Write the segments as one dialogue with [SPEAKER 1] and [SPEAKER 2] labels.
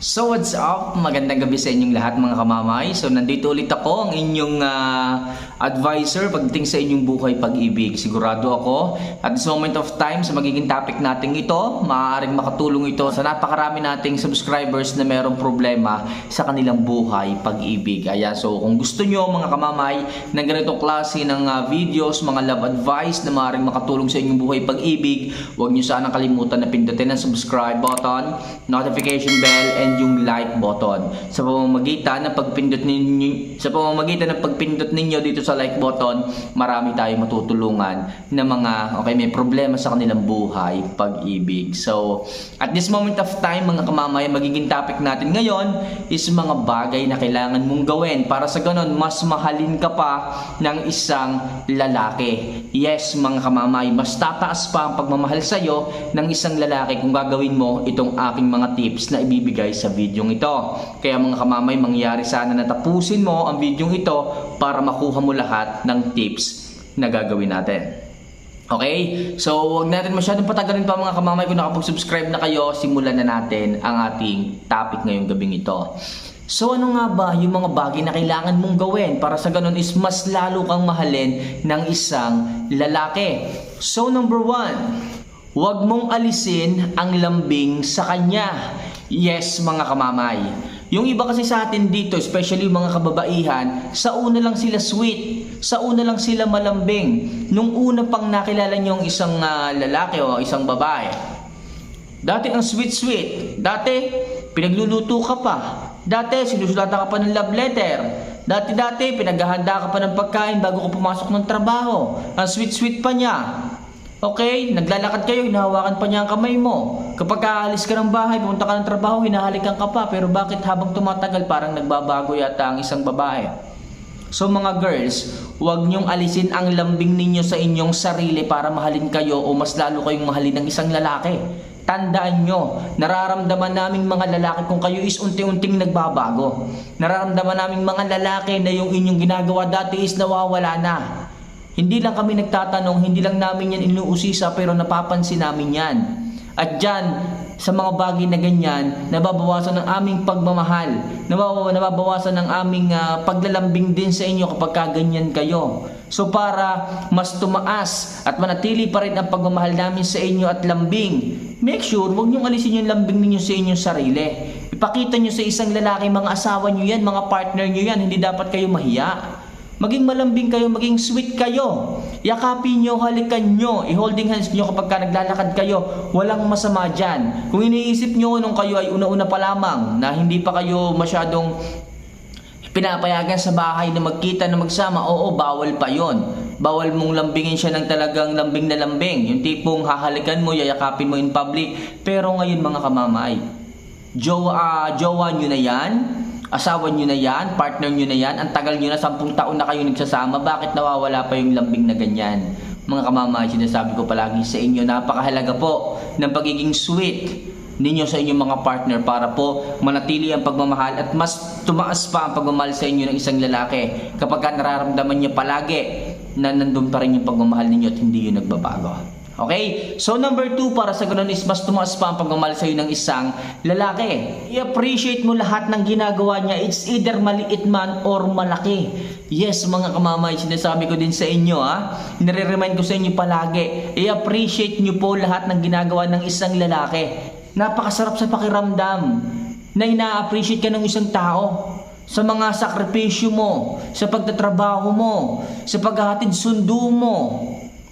[SPEAKER 1] So what's up? Magandang gabi sa inyong lahat mga kamamay. So nandito ulit ako, ang inyong ah, advisor pagdating sa inyong buhay pag-ibig. Sigurado ako at this moment of time sa magiging topic natin ito, maaaring makatulong ito sa napakarami nating subscribers na mayroong problema sa kanilang buhay pag-ibig. Ayan, so kung gusto nyo mga kamamay ng ganitong klase ng ah, videos, mga love advice na maaaring makatulong sa inyong buhay pag-ibig, huwag nyo sanang kalimutan na pindutin ang subscribe button, notification bell, and yung like button. Sa pamamagitan ng pagpindot ninyo, sa pamamagitan ng pagpindot ninyo dito sa like button, marami tayong matutulungan na mga okay, may problema sa kanilang buhay, pag-ibig. So, at this moment of time, mga kamamay, magiging topic natin ngayon is mga bagay na kailangan mong gawin para sa ganon mas mahalin ka pa ng isang lalaki. Yes, mga kamamay, mas tataas pa ang pagmamahal sa iyo ng isang lalaki kung gagawin mo itong aking mga tips na ibibigay sa video ito. Kaya mga kamamay, mangyari sana na tapusin mo ang video ito para makuha mo lahat ng tips na gagawin natin. Okay? So, huwag natin masyadong patagalin pa mga kamamay. Kung nakapag-subscribe na kayo, simulan na natin ang ating topic ngayong gabing ito. So, ano nga ba yung mga bagay na kailangan mong gawin para sa ganun is mas lalo kang mahalin ng isang lalaki? So, number one, huwag mong alisin ang lambing sa kanya. Yes, mga kamamay. Yung iba kasi sa atin dito, especially mga kababaihan, sa una lang sila sweet, sa una lang sila malambing. Nung una pang nakilala niyo ang isang ah, lalaki o isang babae, dati ang sweet-sweet. Dati, pinagluluto ka pa. Dati, sinusulatan ka pa ng love letter. Dati-dati, pinaghahanda ka pa ng pagkain bago ka pumasok ng trabaho. Ang sweet-sweet pa niya. Okay, naglalakad kayo, hinahawakan pa niya ang kamay mo. Kapag aalis ka ng bahay, pumunta ka ng trabaho, hinahalikan ka pa. Pero bakit habang tumatagal, parang nagbabago yata ang isang babae? So mga girls, huwag niyong alisin ang lambing ninyo sa inyong sarili para mahalin kayo o mas lalo kayong mahalin ng isang lalaki. Tandaan nyo, nararamdaman naming mga lalaki kung kayo is unti-unting nagbabago. Nararamdaman naming mga lalaki na yung inyong ginagawa dati is nawawala na. Hindi lang kami nagtatanong, hindi lang namin yan inuusisa pero napapansin namin yan. At dyan, sa mga bagay na ganyan, nababawasan ng aming pagmamahal. Nababaw, nababawasan ng aming ah, paglalambing din sa inyo kapag kaganyan kayo. So para mas tumaas at manatili pa rin ang pagmamahal namin sa inyo at lambing, make sure huwag niyong alisin yung lambing ninyo sa inyong sarili. Ipakita niyo sa isang lalaki, mga asawa niyo yan, mga partner niyo yan, hindi dapat kayo mahiya. Maging malambing kayo, maging sweet kayo. Yakapin nyo, halikan nyo, i-holding hands nyo kapag ka naglalakad kayo. Walang masama dyan. Kung iniisip nyo nung kayo ay una-una pa lamang na hindi pa kayo masyadong pinapayagan sa bahay na magkita na magsama, oo, bawal pa yon. Bawal mong lambingin siya ng talagang lambing na lambing. Yung tipong hahalikan mo, yayakapin mo in public. Pero ngayon mga kamamay, jowa, ah, jowa nyo na yan, asawa nyo na yan, partner nyo na yan, ang tagal nyo na, sampung taon na kayo nagsasama, bakit nawawala pa yung lambing na ganyan? Mga kamamay, sinasabi ko palagi sa inyo, napakahalaga po ng pagiging sweet ninyo sa inyong mga partner para po manatili ang pagmamahal at mas tumaas pa ang pagmamahal sa inyo ng isang lalaki kapag ka nararamdaman niyo palagi na nandun pa rin yung pagmamahal ninyo at hindi yun nagbabago. Okay? So number two, para sa ganun is mas tumaas pa ang pagmamahal sa iyo ng isang lalaki. I-appreciate mo lahat ng ginagawa niya. It's either maliit man or malaki. Yes, mga kamamay, sinasabi ko din sa inyo ha. Nire-remind ko sa inyo palagi. I-appreciate niyo po lahat ng ginagawa ng isang lalaki. Napakasarap sa pakiramdam na ina-appreciate ka ng isang tao sa mga sakripisyo mo, sa pagtatrabaho mo, sa paghahatid sundo mo.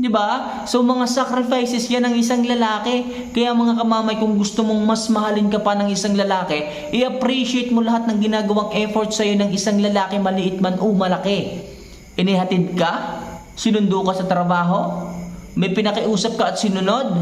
[SPEAKER 1] 'Di ba? So mga sacrifices 'yan ng isang lalaki. Kaya mga kamamay, kung gusto mong mas mahalin ka pa ng isang lalaki, i-appreciate mo lahat ng ginagawang effort sa iyo ng isang lalaki, maliit man o malaki. Inihatid ka? Sinundo ka sa trabaho? May pinakiusap ka at sinunod?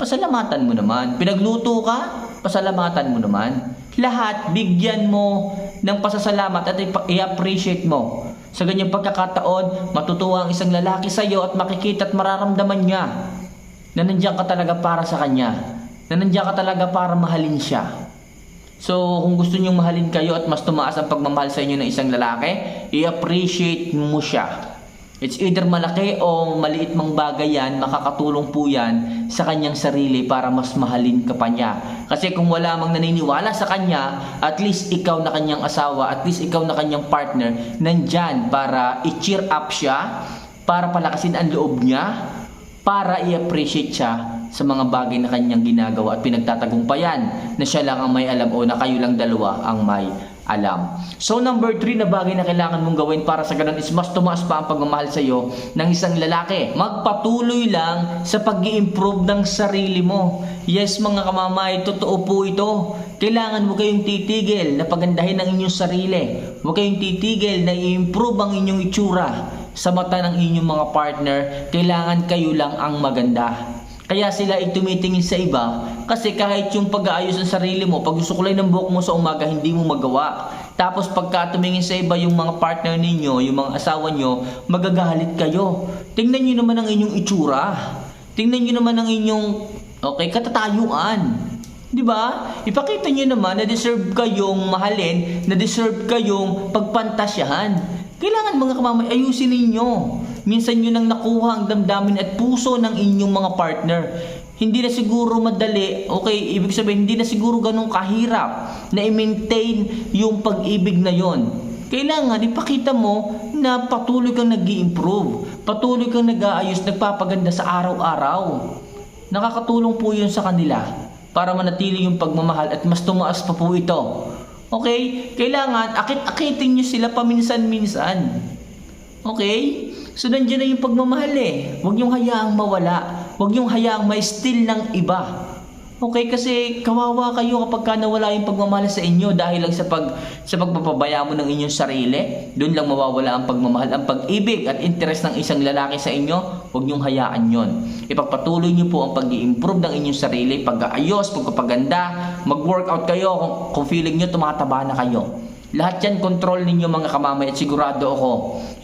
[SPEAKER 1] Pasalamatan mo naman. Pinagluto ka? Pasalamatan mo naman. Lahat, bigyan mo ng pasasalamat at i-appreciate mo. Sa ganyang pagkakataon, matutuwa ang isang lalaki sa iyo at makikita at mararamdaman niya na nandiyan ka talaga para sa kanya. Na nandiyan ka talaga para mahalin siya. So, kung gusto niyong mahalin kayo at mas tumaas ang pagmamahal sa inyo ng isang lalaki, i-appreciate mo siya. It's either malaki o maliit mang bagay yan, makakatulong po yan sa kanyang sarili para mas mahalin ka pa niya. Kasi kung wala mang naniniwala sa kanya, at least ikaw na kanyang asawa, at least ikaw na kanyang partner, nandyan para i-cheer up siya, para palakasin ang loob niya, para i-appreciate siya sa mga bagay na kanyang ginagawa at pinagtatagumpayan na siya lang ang may alam o na kayo lang dalawa ang may alam. So number 3 na bagay na kailangan mong gawin para sa ganun is mas tumaas pa ang pagmamahal sa iyo ng isang lalaki. Magpatuloy lang sa pag improve ng sarili mo. Yes mga kamamay, totoo po ito. Kailangan mo kayong titigil na pagandahin ang inyong sarili. Huwag kayong titigil na i-improve ang inyong itsura sa mata ng inyong mga partner, kailangan kayo lang ang maganda. Kaya sila ay tumitingin sa iba kasi kahit yung pag-aayos ng sarili mo, pag suklay ng buhok mo sa umaga, hindi mo magawa. Tapos pagka tumingin sa iba yung mga partner ninyo, yung mga asawa nyo, magagalit kayo. Tingnan nyo naman ang inyong itsura. Tingnan nyo naman ang inyong, okay, katatayuan. Di ba? Ipakita nyo naman na deserve kayong mahalin, na deserve kayong pagpantasyahan. Kailangan mga kamamay, ayusin ninyo. Minsan nyo nang nakuha ang damdamin at puso ng inyong mga partner. Hindi na siguro madali, okay, ibig sabihin, hindi na siguro ganun kahirap na i-maintain yung pag-ibig na yon. Kailangan ipakita mo na patuloy kang nag improve patuloy kang nag-aayos, nagpapaganda sa araw-araw. Nakakatulong po yun sa kanila para manatili yung pagmamahal at mas tumaas pa po ito. Okay? Kailangan akit-akitin nyo sila paminsan-minsan. Okay? So nandiyan na yung pagmamahal eh. Huwag yung hayaang mawala. Huwag yung hayaang may steal ng iba. Okay, kasi kawawa kayo kapag ka nawala yung pagmamahal sa inyo dahil lang sa pag sa pagpapabaya mo ng inyong sarili. Doon lang mawawala ang pagmamahal, ang pag-ibig at interest ng isang lalaki sa inyo. Huwag niyong hayaan yon. Ipagpatuloy niyo po ang pag improve ng inyong sarili, pag-aayos, pagpapaganda, mag-workout kayo kung, kung feeling niyo tumataba na kayo. Lahat yan control ninyo mga kamamay at sigurado ako,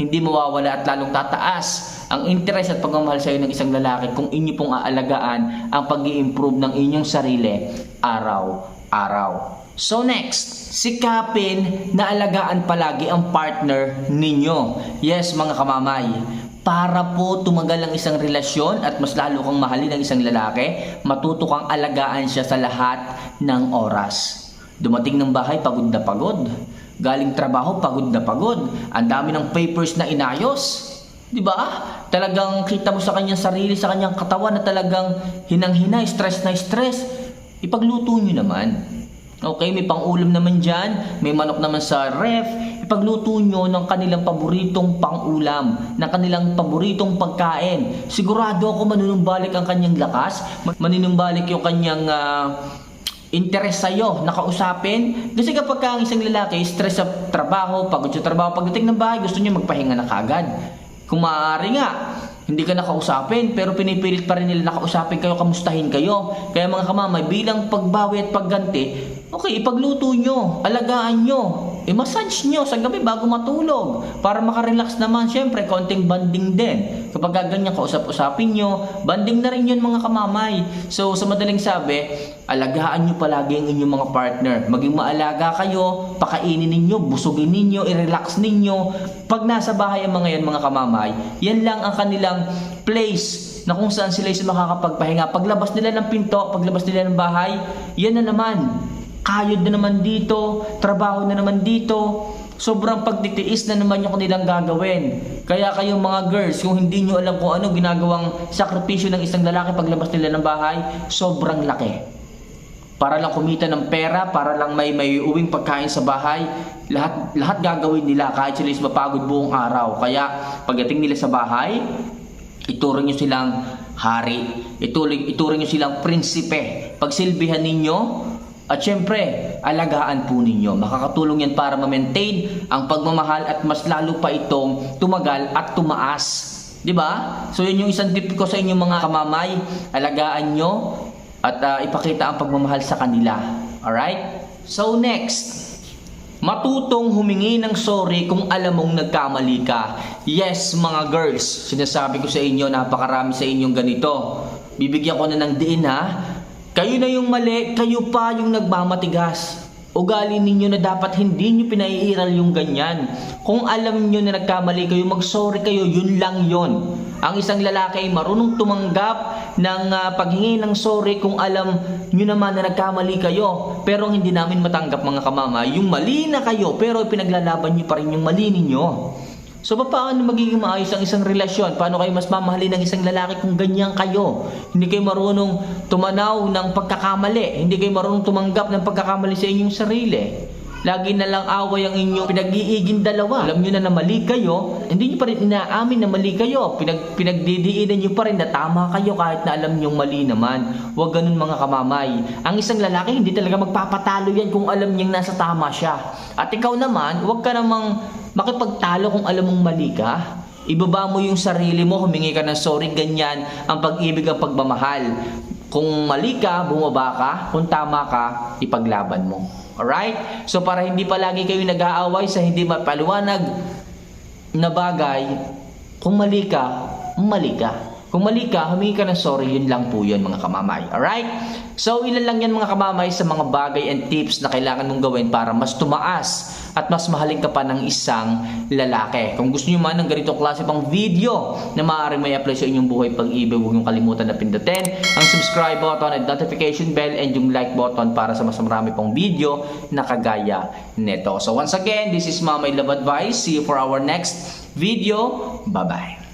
[SPEAKER 1] hindi mawawala at lalong tataas ang interest at pagmamahal sa iyo ng isang lalaki kung inyo pong aalagaan ang pag improve ng inyong sarili araw-araw. So next, sikapin na alagaan palagi ang partner ninyo. Yes mga kamamay, para po tumagal ang isang relasyon at mas lalo kang mahalin ang isang lalaki, matuto kang alagaan siya sa lahat ng oras. Dumating ng bahay, pagod na pagod. Galing trabaho, pagod na pagod. Ang dami ng papers na inayos. Di ba? Talagang kita mo sa kanyang sarili, sa kanyang katawan na talagang hinang-hina, stress na stress. Ipagluto nyo naman. Okay, may pang-ulam naman dyan, may manok naman sa ref. Ipagluto nyo ng kanilang paboritong pang-ulam, ng kanilang paboritong pagkain. Sigurado ako manunumbalik ang kanyang lakas, manunumbalik yung kanyang uh, interest sa'yo na kausapin. Kasi kapag ka ang isang lalaki, stress sa trabaho, pagod sa trabaho, pagdating ng bahay, gusto niya magpahinga na kagad. Kung maaari nga, hindi ka nakausapin, pero pinipilit pa rin nila nakausapin kayo, kamustahin kayo. Kaya mga kamamay, bilang pagbawi at pagganti, okay, ipagluto nyo, alagaan nyo, i-massage nyo sa gabi bago matulog para makarelax naman. Siyempre, konting banding din. Kapag ganyan kausap-usapin nyo, banding na rin yun mga kamamay. So, sa madaling sabi, alagaan nyo palagi ang inyong mga partner. Maging maalaga kayo, pakainin ninyo, busugin ninyo, i-relax ninyo. Pag nasa bahay ang mga yan mga kamamay, yan lang ang kanilang place na kung saan sila is makakapagpahinga. Paglabas nila ng pinto, paglabas nila ng bahay, yan na naman kayod na naman dito, trabaho na naman dito, sobrang pagtitiis na naman yung kanilang gagawin. Kaya kayong mga girls, kung hindi nyo alam kung ano ginagawang sakripisyo ng isang lalaki paglabas nila ng bahay, sobrang laki. Para lang kumita ng pera, para lang may may uwing pagkain sa bahay, lahat lahat gagawin nila kahit sila is mapagod buong araw. Kaya pagdating nila sa bahay, ituring nyo silang hari, ituring, ituring nyo silang prinsipe. Pagsilbihan ninyo, at syempre, alagaan po ninyo. Makakatulong yan para ma-maintain ang pagmamahal at mas lalo pa itong tumagal at tumaas. 'Di ba? So yun yung isang tip ko sa inyong mga kamamay. Alagaan nyo at uh, ipakita ang pagmamahal sa kanila. Alright? So next, Matutong humingi ng sorry kung alam mong nagkamali ka. Yes, mga girls, sinasabi ko sa inyo, napakarami sa inyong ganito. Bibigyan ko na ng diin ha. Kayo na yung mali, kayo pa yung nagmamatigas. ugali ninyo na dapat hindi nyo pinaiiral yung ganyan. Kung alam nyo na nagkamali kayo, mag-sorry kayo, yun lang yon. Ang isang lalaki ay marunong tumanggap ng ah, paghingi ng sorry kung alam nyo naman na nagkamali kayo. Pero hindi namin matanggap mga kamama, yung mali na kayo pero pinaglalaban nyo pa rin yung mali ninyo. So paano magiging maayos ang isang relasyon? Paano kayo mas mamahalin ng isang lalaki kung ganyan kayo? Hindi kayo marunong tumanaw ng pagkakamali. Hindi kayo marunong tumanggap ng pagkakamali sa inyong sarili. Lagi na lang away ang inyong pinag-iiging dalawa. Alam nyo na na mali kayo, hindi nyo pa rin inaamin na mali kayo. Pinag, pinagdidiinan nyo pa rin na tama kayo kahit na alam nyong mali naman. Huwag ganun mga kamamay. Ang isang lalaki hindi talaga magpapatalo yan kung alam niyang nasa tama siya. At ikaw naman, huwag ka namang makipagtalo kung alam mong mali ka. Ibaba mo yung sarili mo, humingi ka ng sorry, ganyan ang pag-ibig ang pagmamahal. Kung mali ka, bumaba ka. Kung tama ka, ipaglaban mo. Alright? So para hindi palagi kayo nag-aaway sa hindi mapaliwanag na bagay, kung mali ka, mali ka. Kung mali ka, humingi ka ng sorry, yun lang po yun mga kamamay. Alright? So ilan lang yan mga kamamay sa mga bagay and tips na kailangan mong gawin para mas tumaas at mas mahalin ka pa ng isang lalaki. Kung gusto nyo man ng ganitong klase pang video na maaaring may apply sa inyong buhay pag-ibig, huwag niyong kalimutan na pindutin ang subscribe button at notification bell and yung like button para sa mas marami pang video na kagaya nito. So once again, this is Mamay Love Advice. See you for our next video. Bye-bye.